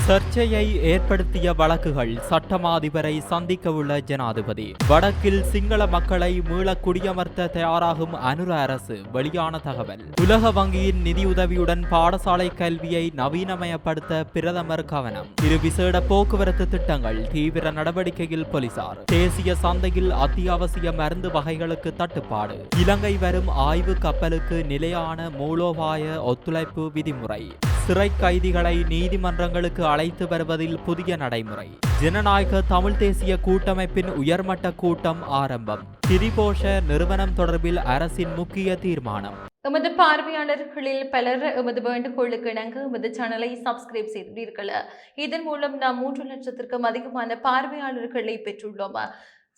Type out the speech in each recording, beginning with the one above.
சர்ச்சையை ஏற்படுத்திய வழக்குகள் சட்டமா அதிபரை ஜனாதிபதி. வடக்கில் சிங்கள மக்களை மீள குடியமர்த்த தயாராகும் அனுர அரசு வெளியான தகவல். உலக வங்கியின் நிதியுதவியுடன் பாடசாலை கல்வியை நவீனமயப்படுத்த பிரதமர் கவனம். இரு விசேட போக்குவரத்து திட்டங்கள் தீவிர நடவடிக்கையில் போலீசார். தேசிய சந்தையில் அத்தியாவசிய மருந்து வகைகளுக்கு தட்டுப்பாடு. இலங்கை வரும் ஆய்வு கப்பலுக்கு நிலையான மூலோபாய ஒத்துழைப்பு விதிமுறை. சிறை கைதிகளை நீதிமன்றங்களுக்கு அழைத்து வருவதில் புதிய நடைமுறை. ஜனநாயக தமிழ் தேசிய கூட்டமைப்பின் உயர்மட்ட கூட்டம் ஆரம்பம். திரிபோஷ நிறுவனம் தொடர்பில் அரசின் முக்கிய தீர்மானம். எமது பார்வையாளர்களில் பலர் எமது வேண்டுகோளுக்கு இணங்க எமது சேனலை சப்ஸ்கிரைப் செய்துள்ளீர்கள்? இதன் மூலம் நாம் மூன்று லட்சத்திற்கும் அதிகமான பார்வையாளர்களை பெற்றுள்ளோம்?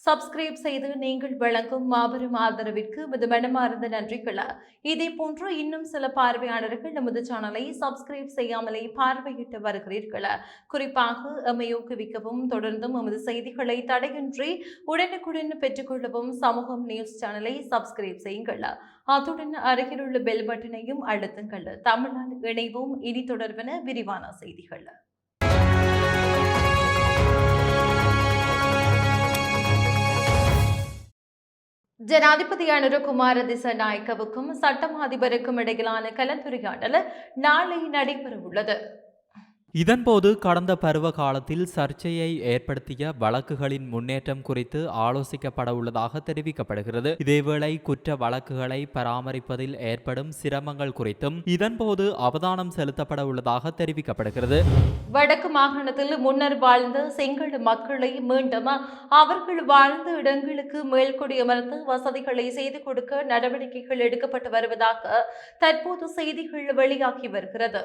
சப்ஸ்கிரைப் செய்து நீங்கள் வழங்கும் மாபெரும் ஆதரவிற்கு எமது மனமார்ந்த நன்றிகள்? இதே போன்று இன்னும் சில பார்வையாளர்கள் நமது சேனலை சப்ஸ்கிரைப் செய்யாமலே பார்வையிட்டு வருகிறீர்கள்? குறிப்பாக எம்மை ஊக்குவிக்கவும் தொடர்ந்தும் எமது செய்திகளை தடையின்றி உடனுக்குடன் பெற்றுக்கொள்ளவும் சமூகம் நியூஸ் சேனலை சப்ஸ்கிரைப் செய்யுங்கள்? அத்துடன் அருகிலுள்ள பெல் பட்டனையும் அழுத்துங்கள். தமிழ்நாடு இணைவும். இனி தொடர்பென விரிவான செய்திகள். ஜனாதிபதி அனுரகுமார திசநாயக்கவுக்கும் சட்டம் அதிபருக்கும் இடையிலான கலந்துரையாடல் நாளை நடைபெறவுள்ளது. இதன்போது கடந்த பருவ காலத்தில் சர்ச்சையை ஏற்படுத்திய வழக்குகளின் முன்னேற்றம் குறித்து ஆலோசிக்கப்பட உள்ளதாக தெரிவிக்கப்படுகிறது. இதேவேளை குற்ற வழக்குகளை பராமரிப்பதில் ஏற்படும் சிரமங்கள் குறித்தும் இதன்போது அவதானம் செலுத்தப்பட உள்ளதாக தெரிவிக்கப்படுகிறது. வடக்கு மாகாணத்தில் முன்னர் வாழ்ந்த செங்கல் மக்களை மீண்டும் அவர்கள் வாழ்ந்த இடங்களுக்கு மேல்குடியமர்ந்து வசதிகளை செய்து கொடுக்க நடவடிக்கைகள் எடுக்கப்பட்டு வருவதாக தற்போது செய்திகள் வெளியாகி வருகிறது.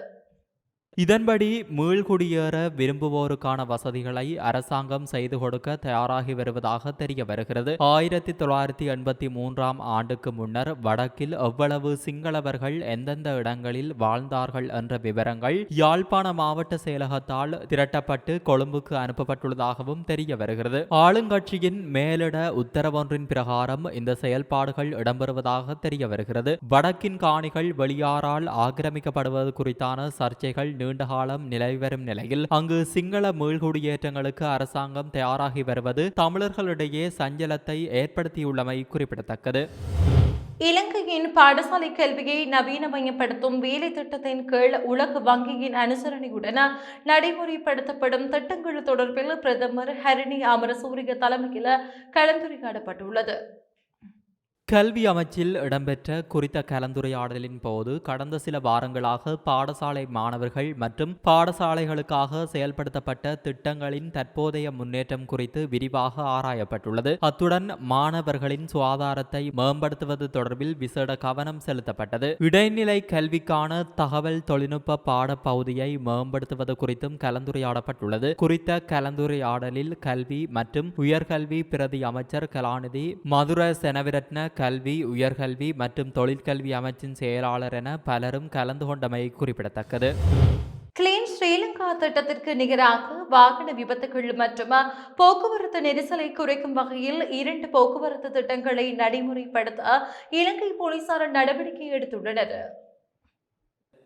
இதன்படி மீள்குடியேற விரும்புவோருக்கான வசதிகளை அரசாங்கம் செய்து கொடுக்க தயாராகி வருவதாக தெரிய வருகிறது. ஆயிரத்தி தொள்ளாயிரத்தி எண்பத்தி மூன்றாம் ஆண்டுக்கு முன்னர் வடக்கில் எவ்வளவு சிங்களவர்கள் எந்தெந்த இடங்களில் வாழ்ந்தார்கள் என்ற விவரங்கள் யாழ்ப்பாண மாவட்ட செயலகத்தால் திரட்டப்பட்டு கொழும்புக்கு அனுப்பப்பட்டுள்ளதாகவும் தெரிய வருகிறது. ஆளுங்கட்சியின் மேலிட உத்தரவொன்றின் பிரகாரம் இந்த செயல்பாடுகள் இடம்பெறுவதாக தெரிய வருகிறது. வடக்கின் காணிகள் வெளியாரால் ஆக்கிரமிக்கப்படுவது குறித்தான சர்ச்சைகள் நீண்ட காலம் நிலவி வரும் நிலையில் அங்கு சிங்கள மீள்குடியேற்றங்களுக்கு அரசாங்கம் தயாராகி வருவது தமிழர்களிடையே சஞ்சலத்தை ஏற்படுத்தியுள்ளமை குறிப்பிடத்தக்கது. இலங்கையின் பாடசாலை கல்வியை நவீனமயப்படுத்தும் வேலை திட்டத்தின் கீழ் உலக வங்கியின் அனுசரணையுடன் நடைமுறைப்படுத்தப்படும் திட்டங்கள் தொடர்பில் பிரதமர் ஹரிணி அமரசூரிய தலைமையில் கலந்துரையாடப்பட்டுள்ளது. கல்வி அமைச்சில் இடம்பெற்ற குறித்த கலந்துரையாடலின் போது கடந்த சில வாரங்களாக பாடசாலை மாணவர்கள் மற்றும் பாடசாலைகளுக்காக செயல்படுத்தப்பட்ட திட்டங்களின் தற்போதைய முன்னேற்றம் குறித்து விரிவாக ஆராயப்பட்டுள்ளது. அத்துடன் மாணவர்களின் சுகாதாரத்தை மேம்படுத்துவது தொடர்பில் விசேட கவனம் செலுத்தப்பட்டது. இடைநிலை கல்விக்கான தகவல் தொழில்நுட்ப பாடப்பகுதியை மேம்படுத்துவது குறித்தும் கலந்துரையாடப்பட்டுள்ளது. குறித்த கலந்துரையாடலில் கல்வி மற்றும் உயர்கல்வி பிரதி அமைச்சர் கலாநிதி மதுர செனவிரட்ன கல்வி உயர்கல்வி மற்றும் தொழிற்கல்வி அமைச்சின் செயலாளர் என பலரும் கலந்து கொண்டமை குறிப்பிடத்தக்கது. கிளீன் ஸ்ரீலங்கா திட்டத்திற்கு நிகராக வாகன விபத்துகள் மற்றும் போக்குவரத்து நெரிசலை குறைக்கும் வகையில் இரண்டு போக்குவரத்து திட்டங்களை நடைமுறைப்படுத்த இலங்கை போலீசார் நடவடிக்கை எடுத்துள்ளனர்.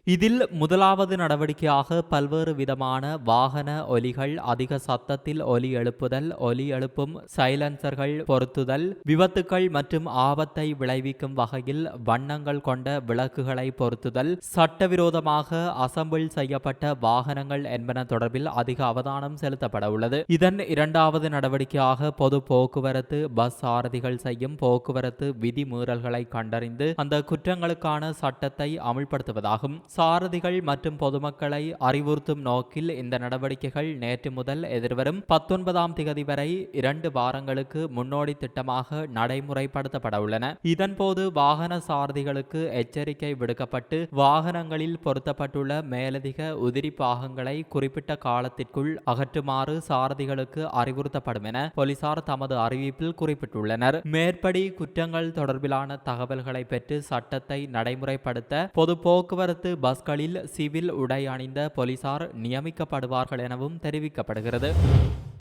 இதில் முதலாவது நடவடிக்கையாக பல்வேறு விதமான வாகன ஒலிகள் அதிக சத்தத்தில் ஒலி எழுப்புதல் ஒலி எழுப்பும் சைலன்சர்கள் பொருத்துதல் விபத்துக்கள் மற்றும் ஆபத்தை விளைவிக்கும் வகையில் வண்ணங்கள் கொண்ட விளக்குகளை பொருத்துதல் சட்டவிரோதமாக அசம்பிள் செய்யப்பட்ட வாகனங்கள் என்பன தொடர்பில் அதிக அவதானம் செலுத்தப்பட உள்ளது. இதன் இரண்டாவது நடவடிக்கையாக பொது போக்குவரத்து பஸ் சாரதிகள் செய்யும் போக்குவரத்து விதிமீறல்களை கண்டறிந்து அந்த குற்றங்களுக்கான சட்டத்தை அமுல்படுத்துவதாகும். சாரதிகள் மற்றும் பொதுமக்களை அறிவுறுத்தும் நோக்கில் இந்த நடவடிக்கைகள் நேற்று முதல் எதிர்வரும் பத்தொன்பதாம் திகதி வரை இரண்டு வாரங்களுக்கு முன்னோடி திட்டமாக நடைமுறைப்படுத்தப்பட உள்ளன. இதன்போது வாகன சாரதிகளுக்கு எச்சரிக்கை விடுக்கப்பட்டு வாகனங்களில் பொருத்தப்பட்டுள்ள மேலதிக உதிரி பாகங்களை குறிப்பிட்ட காலத்திற்குள் அகற்றுமாறு சாரதிகளுக்கு அறிவுறுத்தப்படும் என போலீசார் தமது அறிவிப்பில் குறிப்பிட்டுள்ளனர். மேற்படி குற்றங்கள் தொடர்பிலான தகவல்களை பெற்று சட்டத்தை நடைமுறைப்படுத்த பொது போக்குவரத்து பஸ்களில் சிவில் உடை அணிந்த போலீசார் நியமிக்கப்படுவார்கள் எனவும் தெரிவிக்கப்படுகிறது.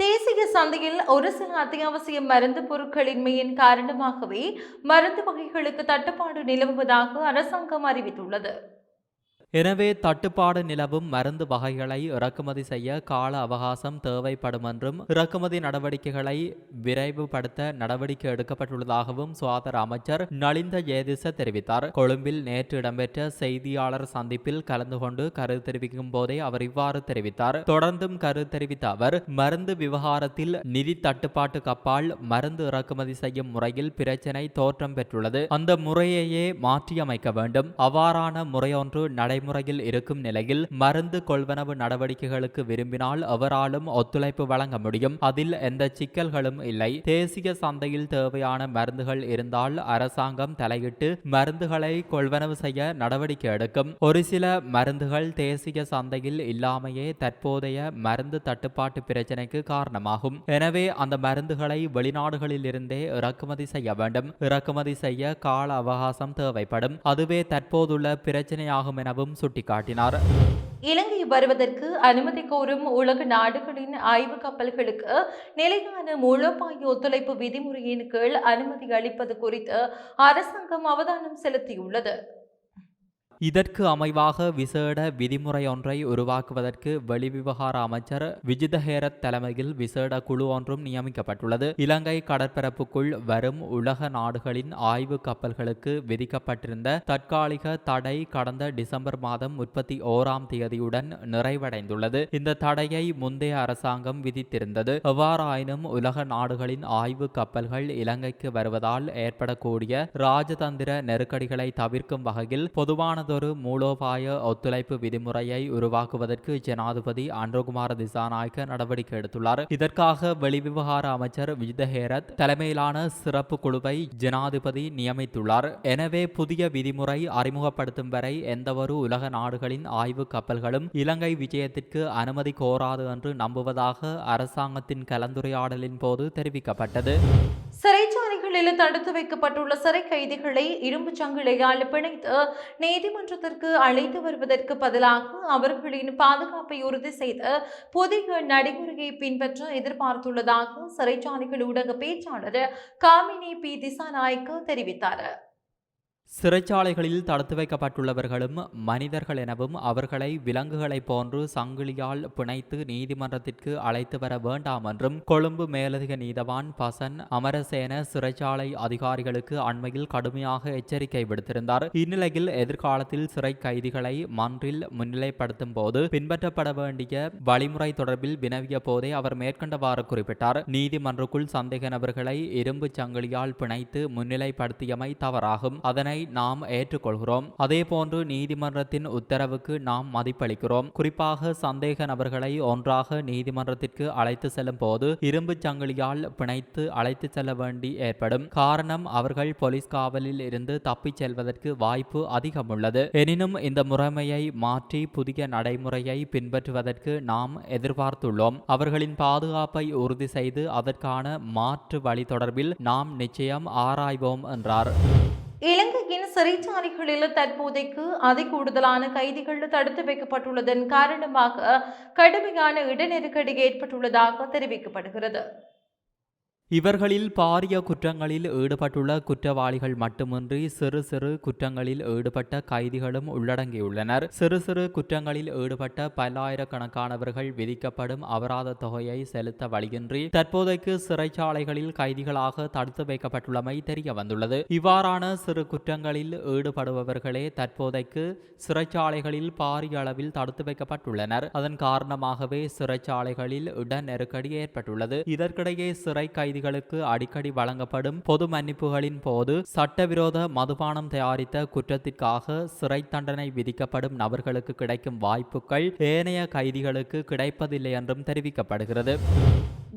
தேசிய சந்தையில் ஒரு சில அத்தியாவசிய மருந்து பொருட்களின்மையின் காரணமாகவே மருந்து வகைகளுக்கு தட்டுப்பாடு நிலவுவதாக அரசாங்கம் அறிவித்துள்ளது. எனவே தட்டுப்பாடு நிலவும் மருந்து வகைகளை இறக்குமதி செய்ய கால அவகாசம் தேவைப்படும் என்றும் இறக்குமதி நடவடிக்கைகளை விரைவுபடுத்த நடவடிக்கை எடுக்கப்பட்டுள்ளதாகவும் சுகாதார அமைச்சர் நலிந்த ஜெயதிச தெரிவித்தார். கொழும்பில் நேற்று இடம்பெற்ற செய்தியாளர் சந்திப்பில் கலந்து கொண்டு கருத்து தெரிவிக்கும் போதே அவர் இவ்வாறு தெரிவித்தார். தொடர்ந்தும் கருத்து தெரிவித்த அவர் மருந்து விவகாரத்தில் நிதி தட்டுப்பாட்டுக்கு அப்பால் மருந்து இறக்குமதி செய்யும் முறையில் பிரச்சினை தோற்றம் பெற்றுள்ளது. அந்த முறையையே மாற்றியமைக்க வேண்டும். அவ்வாறான முறையொன்று நடைமுறையில் இருக்கும் நிலையில் மருந்து கொள்வனவு நடவடிக்கைகளுக்கு விரும்பினால் அவராலும் ஒத்துழைப்பு வழங்க முடியும். அதில் எந்த சிக்கல்களும் இல்லை. தேசிய சந்தையில் தேவையான மருந்துகள் இருந்தால் அரசாங்கம் தலையிட்டு மருந்துகளை கொள்வனவு செய்ய நடவடிக்கை எடுக்கும். ஒரு சில மருந்துகள் தேசிய சந்தையில் இல்லாமையே தற்போதைய மருந்து தட்டுப்பாட்டு பிரச்சினைக்கு காரணமாகும். எனவே அந்த மருந்துகளை வெளிநாடுகளில் இருந்தே இறக்குமதி செய்ய வேண்டும். இறக்குமதி செய்ய கால அவகாசம் தேவைப்படும். அதுவே தற்போதுள்ள பிரச்சனையாகும் எனவும் சுட்டிக்காட்டினார். இலங்கை வருவதற்கு அனுமதி கோரும் உலக நாடுகளின் ஆய்வு கப்பல்களுக்கு நிலையான மூலோபாய ஒத்துழைப்பு விதிமுறையின் கீழ் அனுமதி அளிப்பது குறித்து அரசாங்கம் அவதானம் செலுத்தியுள்ளது. இதற்கு அமைவாக விசேட விதிமுறை ஒன்றை உருவாக்குவதற்கு வெளிவிவகார அமைச்சர் விஜிதஹேரத் தலைமையில் விசேட குழு ஒன்றும் நியமிக்கப்பட்டுள்ளது. இலங்கை கடற்பரப்புக்குள் வரும் உலக நாடுகளின் ஆய்வு கப்பல்களுக்கு விதிக்கப்பட்டிருந்த தற்காலிக தடை கடந்த டிசம்பர் மாதம் முப்பத்தி ஓராம் தேதியுடன் நிறைவடைந்துள்ளது. இந்த தடையை முந்தைய அரசாங்கம் விதித்திருந்தது. எவ்வாறாயினும் உலக நாடுகளின் ஆய்வு கப்பல்கள் இலங்கைக்கு வருவதால் ஏற்படக்கூடிய ராஜதந்திர நெருக்கடிகளை தவிர்க்கும் வகையில் பொதுவானது மற்றொரு மூலோபாய ஒத்துழைப்பு விதிமுறையை உருவாக்குவதற்கு ஜனாதிபதி அன்ரோகுமார திசாநாயக்க நடவடிக்கை எடுத்துள்ளார். இதற்காக வெளிவிவகார அமைச்சர் விஜிதஹேரத் தலைமையிலான சிறப்பு குழுவை ஜனாதிபதி நியமித்துள்ளார். எனவே புதிய விதிமுறை அறிமுகப்படுத்தும் வரை எந்தவொரு உலக நாடுகளின் ஆய்வு கப்பல்களும் இலங்கை விஜயத்திற்கு அனுமதி கோராது என்று நம்புவதாக அரசாங்கத்தின் கலந்துரையாடலின் போது தெரிவிக்கப்பட்டது. சிறைச்சாலைகளில் தடுத்து வைக்கப்பட்டுள்ள சிறை கைதிகளை இரும்புச் சங்கிலியால் பிணைத்து நீதிமன்றத்திற்கு அழைத்து வருவதற்கு பதிலாக அவர்களின் பாதுகாப்பை உறுதி செய்து புதிய நடைமுறையை பின்பற்ற எதிர்பார்த்துள்ளதாக சிறைச்சாலைகள் ஊடக பேச்சாளர் காமினி பி திசாநாயக்க தெரிவித்தார். சிறைச்சாலைகளில் தடுத்து வைக்கப்பட்டுள்ளவர்களும் மனிதர்கள் எனவும் அவர்களை விலங்குகளைப் போன்று சங்கிலியால் பிணைத்து நீதிமன்றத்திற்கு அழைத்து வர வேண்டாம் என்றும் கொழும்பு மேலதிக நீதவான் பசன் அமரசேன சிறைச்சாலை அதிகாரிகளுக்கு அண்மையில் கடுமையாக எச்சரிக்கை விடுத்திருந்தார். இந்நிலையில் எதிர்காலத்தில் சிறை கைதிகளை மன்றில் முன்னிலைப்படுத்தும் போது பின்பற்றப்பட வேண்டிய வழிமுறை தொடர்பில் வினவிய போதே அவர் மேற்கண்டவாறு குறிப்பிட்டார். நீதிமன்றக்குள் சந்தேக நபர்களை இரும்பு சங்கிலியால் பிணைத்து முன்னிலைப்படுத்தியமை தவறாகும். அதனை நாம் ஏற்றுக்கொள்கிறோம். அதேபோன்று நீதிமன்றத்தின் உத்தரவுக்கு நாம் மதிப்பளிக்கிறோம். குறிப்பாக சந்தேக நபர்களை ஒன்றாக நீதிமன்றத்திற்கு அழைத்து செல்லும் போது இரும்பு சங்கிலியால் பிணைத்து அழைத்து செல்ல வேண்டி ஏற்படும். காரணம் அவர்கள் போலீஸ் காவலில் இருந்து தப்பிச் செல்வதற்கு வாய்ப்பு அதிகம் உள்ளது எனினும் இந்த முறைமையை மாற்றி புதிய நடைமுறையை பின்பற்றுவதற்கு நாம் எதிர்பார்த்துள்ளோம். அவர்களின் பாதுகாப்பை உறுதி செய்து அதற்கான மாற்று வழி தொடர்பில் நாம் நிச்சயம் ஆராய்வோம் என்றார். இலங்கையின் சிறைச்சாலைகளில் தற்போதைக்கு அதி கூடுதலான கைதிகள் தடுத்து வைக்கப்பட்டுள்ளதன் காரணமாக கடுமையான இடநெருக்கடி ஏற்பட்டுள்ளதாக தெரிவிக்கப்படுகிறது. இவர்களில் பாரிய குற்றங்களில் ஈடுபட்டுள்ள குற்றவாளிகள் மட்டுமின்றி சிறு சிறு குற்றங்களில் ஈடுபட்ட கைதிகளும் உள்ளடங்கியுள்ளனர். சிறு சிறு குற்றங்களில் ஈடுபட்ட பல்லாயிரக்கணக்கானவர்கள் விதிக்கப்படும் அபராத தொகையை செலுத்த வழியின்றி தற்போதைக்கு சிறைச்சாலைகளில் கைதிகளாக தடுத்து வைக்கப்பட்டுள்ளமை தெரிய வந்துள்ளது இவ்வாறான சிறு குற்றங்களில் ஈடுபடுபவர்களே தற்போதைக்கு சிறைச்சாலைகளில் பாரிய அளவில் தடுத்து வைக்கப்பட்டுள்ளனர். அதன் காரணமாகவே சிறைச்சாலைகளில் இட நெருக்கடி ஏற்பட்டுள்ளது. இதற்கிடையே சிறை கைதிகள் கைதிகளுக்கு அடிக்கடி வழங்கப்படும் பொது மன்னிப்புகளின் போது சட்டவிரோத மதுபானம் தயாரித்த குற்றத்திற்காக சிறை தண்டனை விதிக்கப்படும் நபர்களுக்கு கிடைக்கும் வாய்ப்புகள் ஏனைய கைதிகளுக்கு கிடைப்பதில்லை என்றும் தெரிவிக்கப்படுகிறது.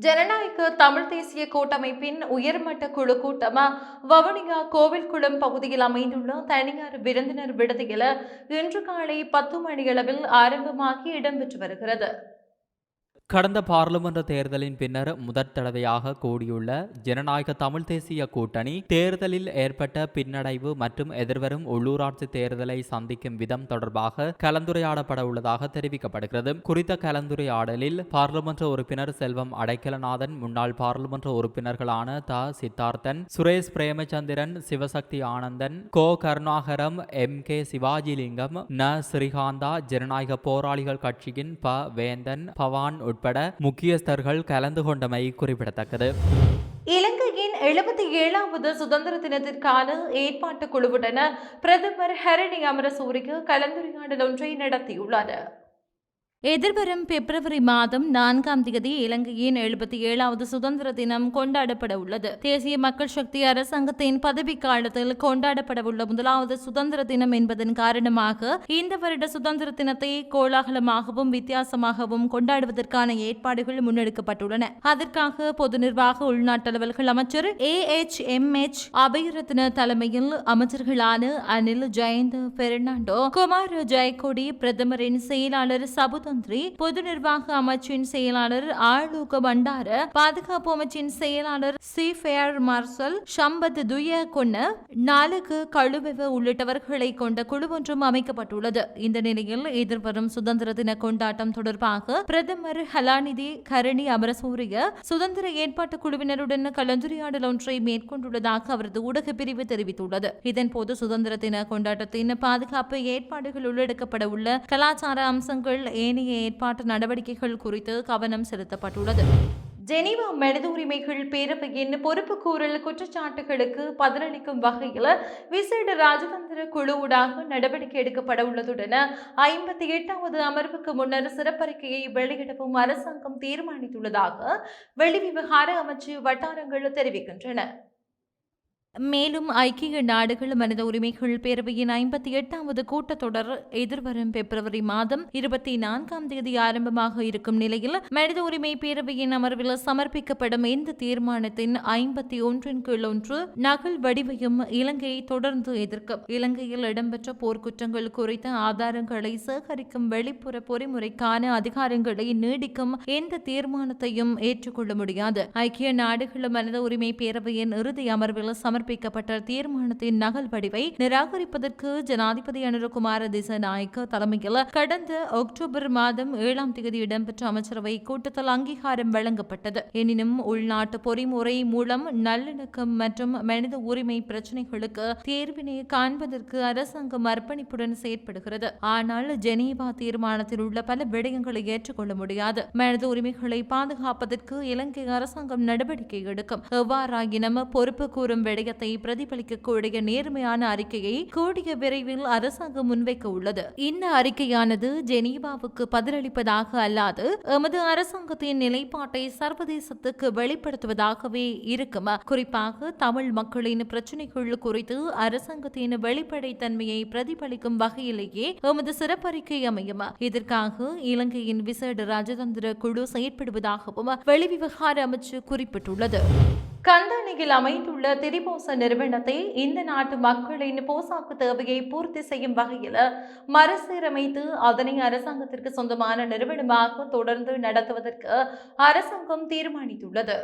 ஜனநாயக தமிழ் தேசிய கூட்டமைப்பின் உயர்மட்ட குழு கூட்டமா வவுனியா கோவில்குளம் பகுதியில் அமைந்துள்ள தனியார் விருந்தினர் விடுதியில் இன்று காலை பத்து மணியளவில் ஆரம்பமாகி இடம்பெற்று வருகிறது. கடந்த பாராளுமன்ற தேர்தலின் பின்னர் முதற் தடவையாக கூடியுள்ள ஜனநாயக தமிழ் தேசிய கூட்டணி தேர்தலில் ஏற்பட்ட பின்னடைவு மற்றும் எதிர்வரும் உள்ளூராட்சி தேர்தலை சந்திக்கும் விதம் தொடர்பாக கலந்துரையாடப்பட உள்ளதாக தெரிவிக்கப்படுகிறது. குறித்த கலந்துரையாடலில் பாராளுமன்ற உறுப்பினர் செல்வம் அடைக்கலநாதன் முன்னாள் பாராளுமன்ற உறுப்பினர்களான த. சித்தார்த்தன் சுரேஷ் பிரேமச்சந்திரன் சிவசக்தி ஆனந்தன் கோ. கருணாகரம் எம். கே. சிவாஜிலிங்கம் ந. ஸ்ரீகாந்தா ஜனநாயக போராளிகள் கட்சியின் ப. வேந்தன் பவான் உட்பட முக்கியஸ்தர்கள் கலந்து கொண்டமை குறிப்பிடத்தக்கது. இலங்கையின் எழுபத்தி ஏழாவது சுதந்திர தினத்திற்கான ஏற்பாட்டு குழுவுடன் பிரதமர் ஹரணி அமரசூரிக்கு கலந்துரையாடல் ஒன்றை நடத்தியுள்ளார். எதிர்வரும் பிப்ரவரி மாதம் நான்காம் தேதி இலங்கையின் எழுபத்தி ஏழாவது சுதந்திர தினம் கொண்டாடப்பட உள்ளது. தேசிய மக்கள் சக்தி அரசாங்கத்தின் பதவி காலத்தில் கொண்டாடப்பட உள்ள முதலாவது சுதந்திர தினம் என்பதன் காரணமாக இந்த வருட சுதந்திர தினத்தை கோலாகலமாகவும் வித்தியாசமாகவும் கொண்டாடுவதற்கான ஏற்பாடுகள் முன்னெடுக்கப்பட்டுள்ளன. அதற்காக பொது நிர்வாக உள்நாட்டு அலுவல்கள் அமைச்சர் A H M H Abeyratne தலைமையில் அமைச்சர்களான அனில் ஜெயந்த் பெர்னாண்டோ குமார் ஜெயக்கொடி பிரதமரின் செயலாளர் சபுதந்திரி பொது நிர்வாக அமைச்சின் செயலாளர் ஆளுக பண்டார பாதுகாப்பு அமைச்சின் செயலாளர் சி. ஃபேர் மார்சல் சம்பத் துய கொன்ன நாலுக்கு கழுவெவ உள்ளிட்டவர்களை கொண்ட குழு ஒன்றும் அமைக்கப்பட்டுள்ளது. இந்த நிலையில் எதிர்வரும் சுதந்திர தின கொண்டாட்டம் தொடர்பாக பிரதமர் ஹலாநிதி கரணி அமரசூரிய சுதந்திர ஏற்பாட்டு குழுவினருடன் கலந்துரையாடல் ஒன்றை மேற்கொண்டுள்ளதாக அவரது ஊடக பிரிவு தெரிவித்துள்ளது. இதன்போது சுதந்திர தின கொண்டாட்டத்தின் பாதுகாப்பு ஏற்பாடுகள் உள்ளடக்கப்பட உள்ள கலாச்சார அம்சங்கள் ஏனைய ஏற்பாட்டு நடவடிக்கைகள் குறித்து கவனம் செலுத்தப்பட்டுள்ளது. ஜெனீவா மனித உரிமைகள் பேரவையின் பொறுப்புக்கூறல் குற்றச்சாட்டுகளுக்கு பதிலளிக்கும் வகையில் விசேட ராஜதந்திர குழுவுடாக நடவடிக்கை எடுக்கப்பட உள்ளதுடன் ஐம்பத்தி எட்டாவது அமர்வுக்கு முன்னர் சிறப்பறிக்கையை வெளியிடவும் அரசாங்கம் தீர்மானித்துள்ளதாக வெளிவிவகார அமைச்சு வட்டாரங்கள் தெரிவிக்கின்றன. மேலும் ஐக்கிய நாடுகள் மனித உரிமைகள் பேரவையின் ஐம்பத்தி எட்டாவது கூட்டத்தொடர் எதிர்வரும் பிப்ரவரி மாதம் இருபத்தி நான்காம் தேதி ஆரம்பமாக இருக்கும் நிலையில் மனித உரிமை பேரவையின் அமர்வில் சமர்ப்பிக்கப்படும் இந்த தீர்மானத்தின் ஐம்பத்தி ஒன்றின் கீழ் ஒன்று நகல் வடிவையும் இலங்கையை தொடர்ந்து எதிர்க்கும் இலங்கையில் இடம்பெற்ற போர்க்குற்றங்கள் குறித்த ஆதாரங்களை சேகரிக்கும் வெளிப்புற பொறிமுறைக்கான அதிகாரங்களை நீடிக்கும் எந்த தீர்மானத்தையும் ஏற்றுக்கொள்ள முடியாது. ஐக்கிய நாடுகள் மனித உரிமை பேரவையின் இறுதி அமர்வில் சமர்ப்பிக்கப்பட்ட தீர்மானத்தின் நகல் வடிவை நிராகரிப்பதற்கு ஜனாதிபதி அனுரகுமார திசநாயக்க தலைமையில் கடந்த அக்டோபர் மாதம் ஏழாம் தேதி இடம்பெற்ற அமைச்சரவை கூட்டத்தில் அங்கீகாரம் வழங்கப்பட்டது. எனினும் உள்நாட்டு பொறிமுறை மூலம் நல்லிணக்கம் மற்றும் மனித உரிமை பிரச்சினைகளுக்கு தீர்வினை காண்பதற்கு அரசாங்கம் அர்ப்பணிப்புடன் செயற்படுகிறது. ஆனால் ஜெனீவா தீர்மானத்தில் உள்ள பல விடயங்களை ஏற்றுக்கொள்ள முடியாது. மனித உரிமைகளை பாதுகாப்பதற்கு இலங்கை அரசாங்கம் நடவடிக்கை எடுக்கும். எவ்வாறாயினும் பொறுப்பு கூறும் விடயத்தை பிரதிபலிக்கக்கூடிய நேர்மையான அறிக்கையை கூடிய விரைவில் அரசாங்கம் முன்வைக்க உள்ளது. இந்த அறிக்கையானது ஜெனீவாவுக்கு பதிலளிப்பதாக அல்லாது எமது அரசாங்கத்தின் நிலைப்பாட்டை சர்வதேசத்துக்கு வெளிப்படுத்துவதாகவே இருக்கும். குறிப்பாக தமிழ் மக்களின் பிரச்சினைகள் குறித்து அரசாங்கத்தின் வெளிப்படைத்தன்மையை பிரதிபலிக்கும் வகையிலேயே எமது சிறப்பறிக்கை அமையும். இதற்காக இலங்கையின் விசேட ராஜதந்திர குழு செயற்படுவதாகவும் வெளிவிவகார அமைச்சு குறிப்பிட்டுள்ளது. கந்தானியில் அமைந்துள்ள திரிபோச நிறுவனத்தை இந்த நாட்டு மக்களின் போசாக்கு தேவையை பூர்த்தி செய்யும் வகையில் மறுசீரமைத்து அதனை அரசாங்கத்திற்கு சொந்தமான நிறுவனமாக தொடர்ந்து நடத்துவதற்கு அரசாங்கம் தீர்மானித்துள்ளது.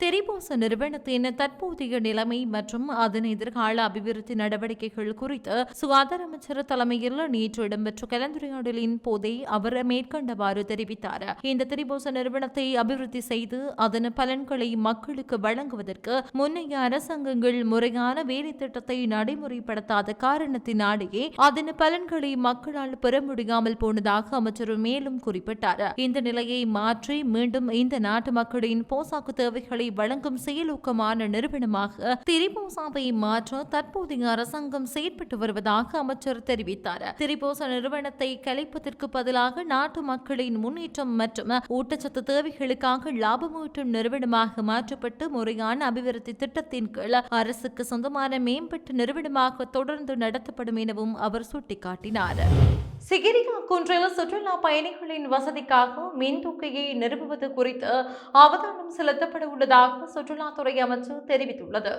திரிபோச நிறுவனத்தின் தற்போதைய நிலைமை மற்றும் அதன் எதிர்கால அபிவிருத்தி நடவடிக்கைகள் குறித்து சுகாதார அமைச்சர் தலைமையில் நேற்று இடம்பெற்ற கலந்துரையாடலின் போதே அவர் மேற்கண்டவாறு தெரிவித்தார். இந்த திரிபோச நிறுவனத்தை அபிவிருத்தி செய்து அதன் பலன்களை மக்களுக்கு வழங்குவதற்கு முன்னைய அரசாங்கங்கள் முறையான வேலை திட்டத்தை நடைமுறைப்படுத்தாத காரணத்தினாலேயே அதன் பலன்களை மக்களால் பெற முடியாமல் போனதாக அமைச்சர் மேலும் குறிப்பிட்டார். இந்த நிலையை மாற்றி மீண்டும் இந்த நாட்டு மக்களின் போசாக்கு தேவைகளை வழங்கும் செயலூக்கமான நிறுவனமாக திரிபோசாவை மாற்ற தற்போதைய அரசாங்கம் செயற்பட்டு வருவதாக அமைச்சர் தெரிவித்தார். திரிபோசா நிறுவனத்தை கலைப்பதற்கு பதிலாக நாட்டு மக்களின் முன்னேற்றம் மற்றும் ஊட்டச்சத்து தேவைகளுக்காக லாபமூட்டும் நிறுவனமாக மாற்றப்பட்டு முறையான அபிவிருத்தி திட்டத்தின் கீழ் அரசுக்கு சொந்தமான மேம்பட்ட நிறுவனமாக தொடர்ந்து நடத்தப்படும் எனவும் அவர் சுட்டிக்காட்டினார். சிகிரிகா குன்றில் சுற்றுலா பயணிகளின் வசதிக்காக மின் தூக்கையை நிறுவுவது குறித்து அவதானம் செலுத்தப்பட உள்ளதாக சுற்றுலாத்துறை அமைச்சர் தெரிவித்துள்ளது.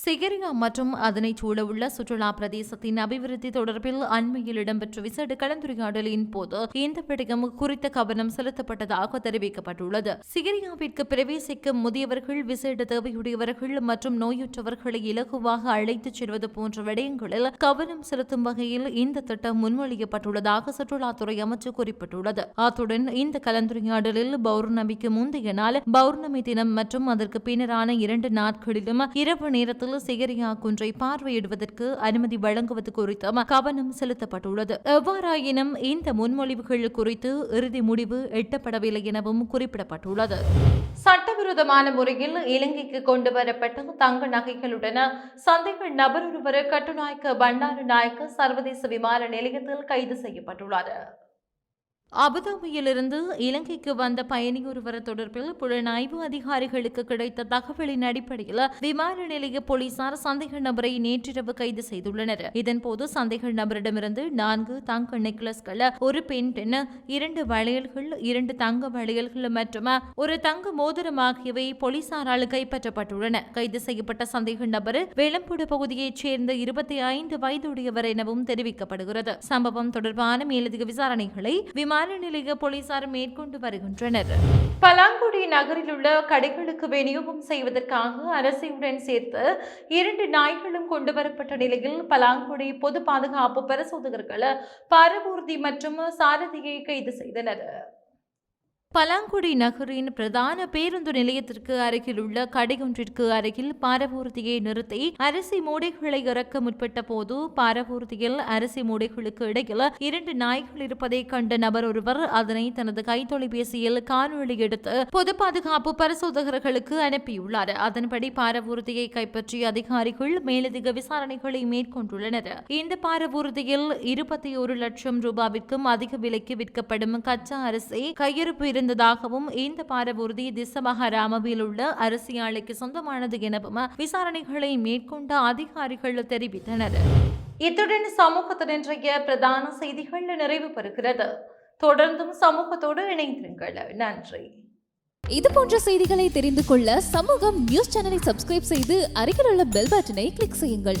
சிகரியா மற்றும் அதனைச் சூழவுள்ள சுற்றுலா பிரதேசத்தின் அபிவிருத்தி தொடர்பில் அண்மையில் இடம்பெற்ற விசேட கலந்துரையாடலின் போது இந்த விடயம் குறித்த கவனம் செலுத்தப்பட்டதாக தெரிவிக்கப்பட்டுள்ளது. சிகரியாவிற்கு பிரவேசிக்கும் முதியவர்கள் விசேட தேவையுடையவர்கள் மற்றும் நோயுற்றவர்களை இலகுவாக அழைத்துச் செல்வது போன்ற விடயங்களில் கவனம் செலுத்தும் வகையில் இந்த திட்டம் முன்மொழியப்பட்டுள்ளதாக சுற்றுலாத்துறை அமைச்சு குறிப்பிட்டுள்ளது. அத்துடன் இந்த கலந்துரையாடலில் பௌர்ணமிக்கு முந்தைய நாள் பௌர்ணமி தினம் மற்றும் அதற்கு பின்னரான இரண்டு நாட்களிலும் இரவு நேரத்தில் சிகரியா குன்றை பார்வையிடுவதற்கு அனுமதி வழங்குவது குறித்தும் கவனம் செலுத்தப்பட்டுள்ளது. எவ்வாறாயினும் இந்த முன்மொழிவுகள் குறித்து இறுதி முடிவு எட்டப்படவில்லை எனவும் குறிப்பிடப்பட்டுள்ளது. சட்டவிரோதமான முறையில் இலங்கைக்கு கொண்டு வரப்பட்ட தங்க நகைகளுடன் சந்தைகள் நபர் ஒருவர் கட்டுநாயக்க பண்டார நாயக்க சர்வதேச விமான நிலையத்தில் கைது செய்யப்பட்டுள்ளார் அபுதாபியிலிருந்து இலங்கைக்கு வந்த பயணி ஒருவர் தொடர்பில் புலனாய்வு அதிகாரிகளுக்கு கிடைத்த தகவலின் அடிப்படையில் விமான நிலைய போலீசார் சந்தேக நபரை நேற்றிரவு கைது செய்துள்ளனர். இதன்போது சந்தேக நபரிடமிருந்து நான்கு தங்க நெக்லஸ்கள் ஒரு பெண் இரண்டு வளையல்கள் இரண்டு தங்க வளையல்கள் மற்றும் ஒரு தங்க மோதிரம் ஆகியவை போலீசாரால் கைப்பற்றப்பட்டுள்ளன. கைது செய்யப்பட்ட சந்தேக நபர் வேளம்பூடு பகுதியைச் சேர்ந்த இருபத்தி ஐந்து வயதுடையவர் எனவும் தெரிவிக்கப்படுகிறது. சம்பவம் தொடர்பான மேலதிக விசாரணைகளை விமான காலநிலைய போலீசார் மேற்கொண்டு வருகின்றனர். பலாங்குடி நகரில் உள்ள கடைகளுக்கு விநியோகம் செய்வதற்காக அரசியுடன் சேர்த்து இரண்டு நாய்களும் கொண்டு வரப்பட்ட நிலையில் பலாங்குடி பொது பாதுகாப்பு பரிசோதகர்கள் பாரபூர்த்தி மற்றும் சாரதியை கைது செய்தனர். பலாங்குடி நகரின் பிரதான பேருந்து நிலையத்திற்கு அருகில் உள்ள கடையொன்றிற்கு அருகில் பாரபூர்த்தியை நிறுத்தி அரிசி மூடைகளை இறக்க முற்பட்ட போது பாரபூர்த்தியில் அரிசி மூடைகளுக்கு இடையில் இரண்டு நாய்கள் இருப்பதை கண்ட நபர் ஒருவர் அதனை தனது கைத்தொலைபேசியில் காணொலி எடுத்து பொது பாதுகாப்பு பரிசோதகர்களுக்கு அனுப்பியுள்ளார். அதன்படி பாரபூர்த்தியை கைப்பற்றிய அதிகாரிகள் மேலதிக விசாரணைகளை மேற்கொண்டுள்ளனர். இந்த பாரபூர்த்தியில் இருபத்தி ஒரு லட்சம் ரூபாவிற்கும் அதிக விலைக்கு விற்கப்படும் கச்சா அரிசி கையிருப்பு இருந்ததாகவும் இந்த பாரபூர்தி திசமஹராமவில் உள்ள அரிசி சொந்தமானது எனவும் விசாரணைகளை மேற்கொண்ட அதிகாரிகள் தெரிவித்தனர். இத்துடன் சமூகத்தின் இன்றைய பிரதான செய்திகள் நிறைவு பெறுகிறது. தொடர்ந்தும் சமூகத்தோடு இணைந்திருங்கள். நன்றி. இது போன்ற செய்திகளை தெரிந்து கொள்ள சமூகம் நியூஸ் சேனலை சப்ஸ்கிரைப் செய்து அருகில் உள்ள பெல் பட்டனை கிளிக் செய்யுங்கள்.